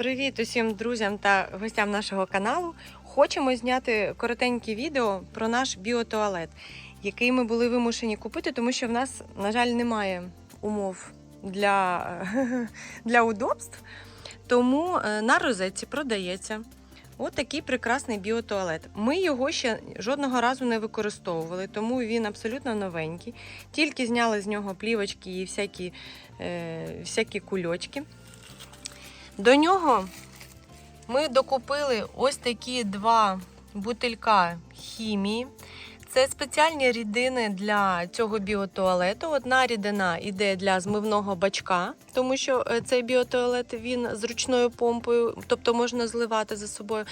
Привіт усім друзям та гостям нашого каналу. Хочемо зняти коротеньке відео про наш біотуалет, який ми були вимушені купити, тому що в нас, на жаль, немає умов для, для удобств. Тому е, на розетці продається такий прекрасний біотуалет. Ми його ще жодного разу не використовували, тому він абсолютно новенький. Тільки зняли з нього плівочки і всякі, е, всякі кульочки. До нього ми докупили ось такі два бутилька хімії. Це спеціальні рідини для цього біотуалету. Одна рідина йде для змивного бачка, тому що е, цей біотуалет він з ручною помпою, тобто можна зливати за собою.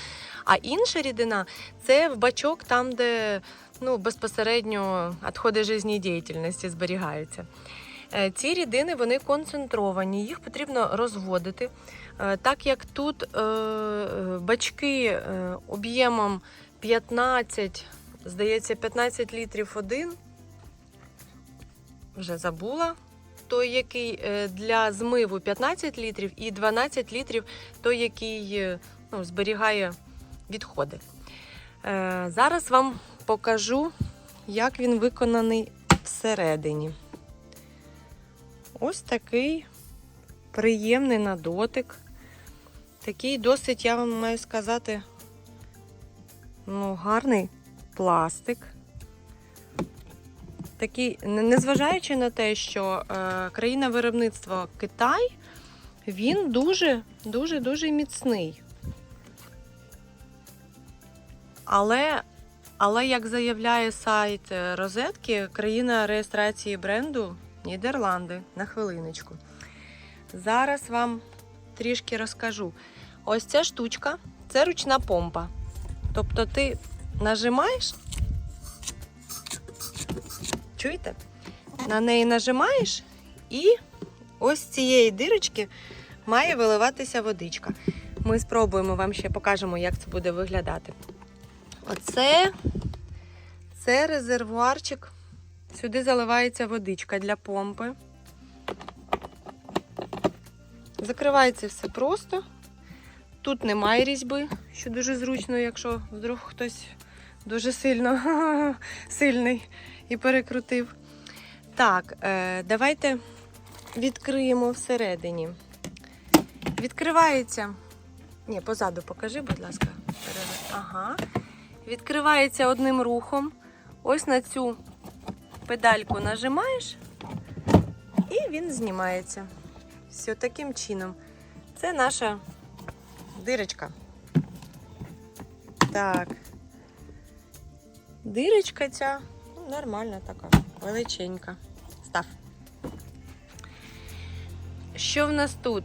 А інша рідина це в бачок, там, де ну, безпосередньо відходи життєдіяльності зберігаються. Е, Ці рідини вони концентровані, їх потрібно розводити. Е, Так як тут е, бачки е, об'ємом 15, здається, 15 літрів один, вже забула. Той, який для змиву 15 літрів, і 12 літрів той, який ну, зберігає відходи. Зараз вам покажу, як він виконаний всередині. Ось такий приємний на дотик. Такий досить, я вам маю сказати, ну, гарний пластик. Такий, незважаючи на те, що е, країна виробництва Китай, він дуже, дуже, дуже міцний. Але, але як заявляє сайт розетки, країна реєстрації бренду Нідерланди. На хвилиночку. Зараз вам трішки розкажу. Ось ця штучка це ручна помпа. Тобто ти нажимаєш, чуєте? На неї нажимаєш, і ось цієї дирочки має виливатися водичка. Ми спробуємо вам ще покажемо, як це буде виглядати. Оце це резервуарчик. Сюди заливається водичка для помпи. Закривається все просто. Тут немає різьби, що дуже зручно, якщо вдруг хтось дуже сильно сильний і перекрутив. Так, е, давайте відкриємо всередині. Відкривається. Ні, позаду покажи, будь ласка. Ага. Відкривається одним рухом. Ось на цю педальку нажимаєш, і він знімається. Все таким чином. Це наша дирочка. Так. Дирочка ця ну, нормальна така, величенька. Став. Що в нас тут?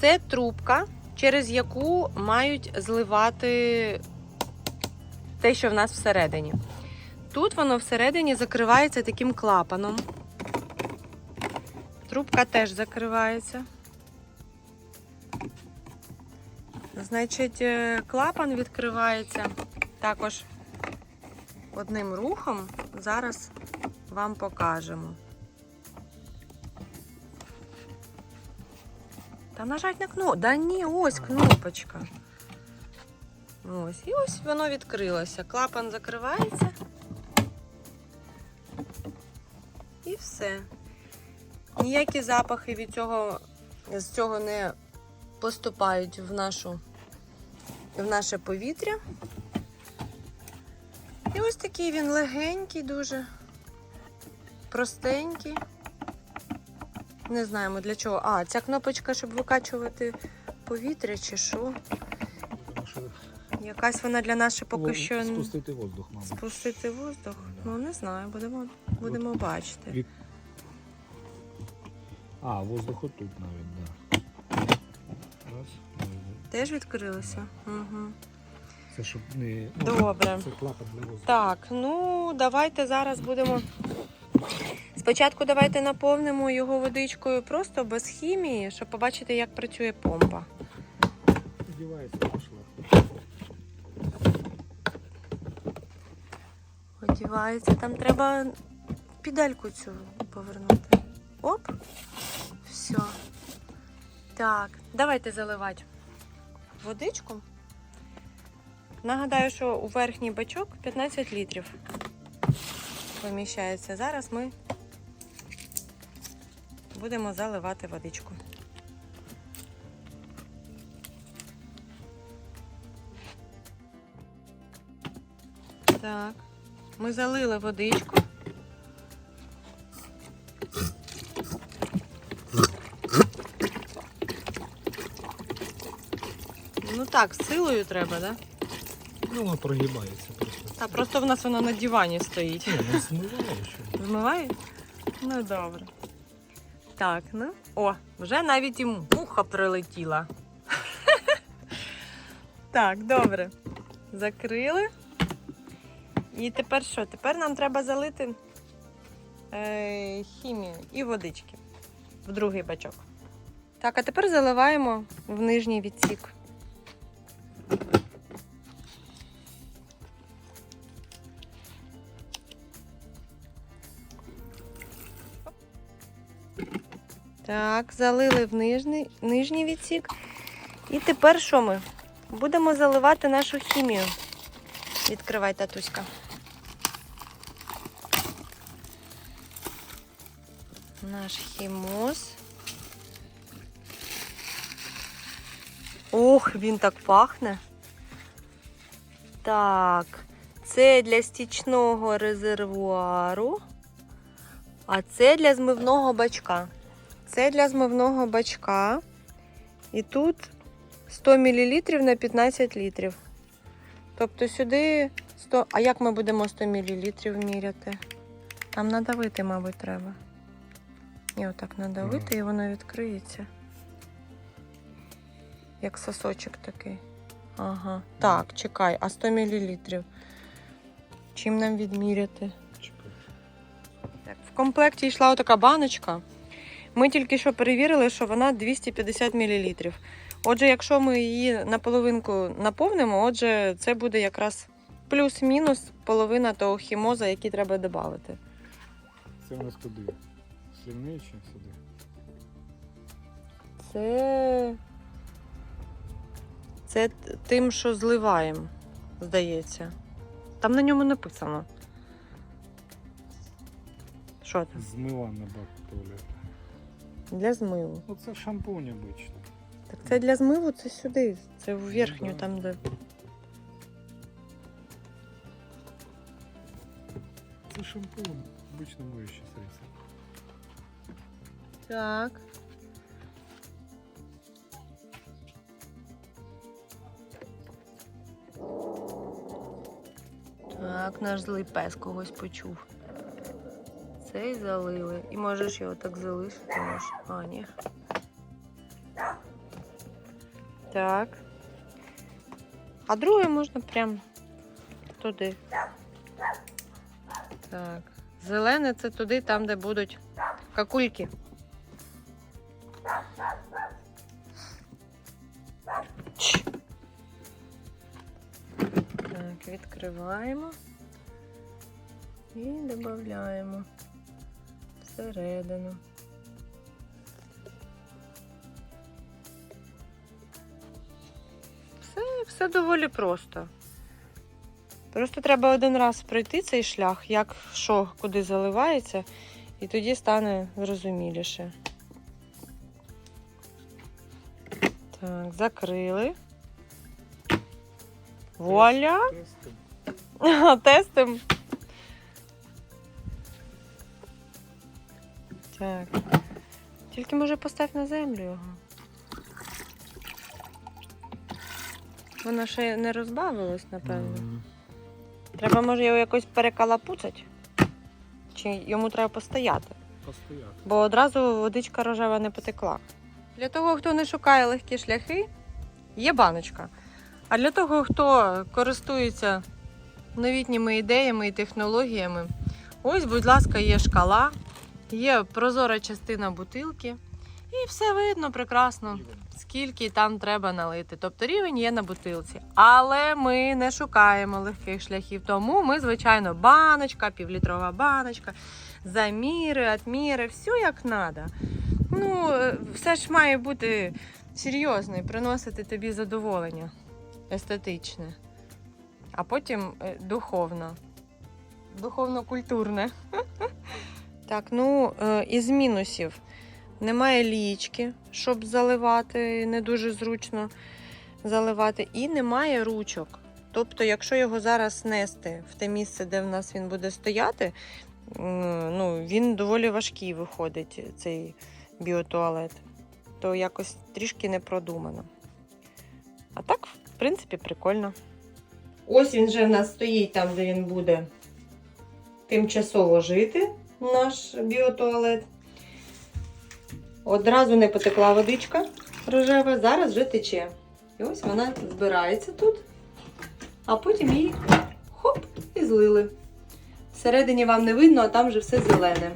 Це трубка, через яку мають зливати те, що в нас всередині. Тут воно всередині закривається таким клапаном. Трубка теж закривається. Значить, е, клапан відкривається також одним рухом. Зараз вам покажемо. Та нажать на кнопку. Да ні, ось кнопочка. Ось. І ось воно відкрилося. Клапан закривається. І все. Ніякі запахи від цього з цього не поступають в нашу в наше повітря. І ось такий він легенький, дуже простенький. Не знаємо для чого. А, ця кнопочка, щоб викачувати повітря чи що. Якась вона для нас ще поки що спустити воздух, мабуть. спустити воздух. Да. Ну не знаю, будемо, будемо бачити. А, воздух отут навіть, так. Да. Раз. Теж відкрилося? Угу. Це щоб не. ну, Добре. Це клапан для воздуху. Так, ну давайте зараз будемо. Спочатку давайте наповнимо його водичкою просто без хімії, щоб побачити, як працює помпа. Одівається пішла. Одівається, там треба педальку цю повернути. Оп. Все. Так, давайте заливати. водичку. Нагадаю, що у верхній бачок 15 літрів поміщається. Зараз ми будемо заливати водичку. Так, ми залили водичку. Так, з силою треба, да? Ну, воно прогибається просто. Та просто в нас воно на дивані стоїть. Ні, не змиває що. Змиває? Ну добре. Так, ну. О, вже навіть і муха прилетіла. Так, добре. Закрили. І тепер що? Тепер нам треба залити е, хімію і водички в другий бачок. Так, а тепер заливаємо в нижній відсік. Так, залили в нижній, нижній відсік. І тепер що ми? Будемо заливати нашу хімію. Відкривай, татуська. Наш хімоз. Ох, він так пахне. Так, це для стічного резервуару, а це для змивного бачка. Це для змивного бачка. І тут 100 мл на 15 літрів. Тобто сюди 100. А як ми будемо 100 мл міряти? Там надавити, мабуть, треба. І отак надавити, і воно відкриється. Як сосочок такий. Ага. Так, чекай, а 100 мл. Чим нам відміряти? Так, в комплекті йшла отака баночка. Ми тільки що перевірили, що вона 250 мл. Отже, якщо ми її на половинку наповнимо, отже, це буде якраз плюс-мінус половина того хімоза, який треба додати. Це у нас куди? Сильніше сюди. Це. Це тим, що зливаємо, здається. Там на ньому написано. Що там? Змила на бак туалет. Для змиву. Ну це шампунь обично. Так це для змиву, це сюди. Це в верхню, да. там, де. Це шампунь. Обично моющее средство. Так. Так, наш злий пес когось почув. Цей залили. І можеш його так залишити. Можеш. А, ні. Так. А друге можна прям туди. Так. Зелене це туди, там, де будуть какульки. Так, відкриваємо і додаємо всередину. Все, все доволі просто. Просто треба один раз пройти цей шлях, як що, куди заливається, і тоді стане зрозуміліше. Так, закрили. Вуаля! Тестим. Тестим. Так. Тільки може постав на землю його. Воно ще не розбавилось, напевно. Мгм. Треба, може, його якось перекалапуцать? Чи йому треба постояти? Постояти. Бо одразу водичка рожева не потекла. Для того, хто не шукає легкі шляхи, є баночка. А для того, хто користується новітніми ідеями і технологіями, ось, будь ласка, є шкала, є прозора частина бутилки, і все видно прекрасно, скільки там треба налити. Тобто рівень є на бутилці. Але ми не шукаємо легких шляхів, тому ми, звичайно, баночка, півлітрова баночка, заміри, атміри, все як треба. Ну, е, все ж має бути серйозно і приносити тобі задоволення естетичне, а потім е, духовно. Духовно-культурне. Так, ну, е, із мінусів. Немає лічки, щоб заливати, не дуже зручно заливати, і немає ручок. Тобто, якщо його зараз нести в те місце, де в нас він буде стояти, ну, він доволі важкий виходить, цей біотуалет. То якось трішки не продумано. А так, в принципі, прикольно. Ось він вже в нас стоїть там, де він буде тимчасово жити, наш біотуалет. Одразу не потекла водичка рожева, зараз вже тече. І ось вона збирається тут, а потім її хоп і злили. Всередині вам не видно, а там вже все зелене.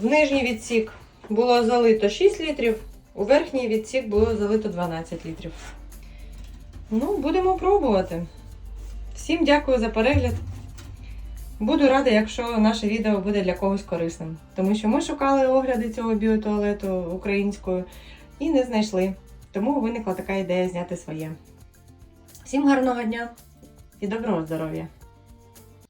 В нижній відсік було залито 6 літрів, у верхній відсік було залито 12 літрів. Ну, будемо пробувати. Всім дякую за перегляд. Буду рада, якщо наше відео буде для когось корисним. Тому що ми шукали огляди цього біотуалету українською і не знайшли. Тому виникла така ідея зняти своє. Всім гарного дня і доброго здоров'я!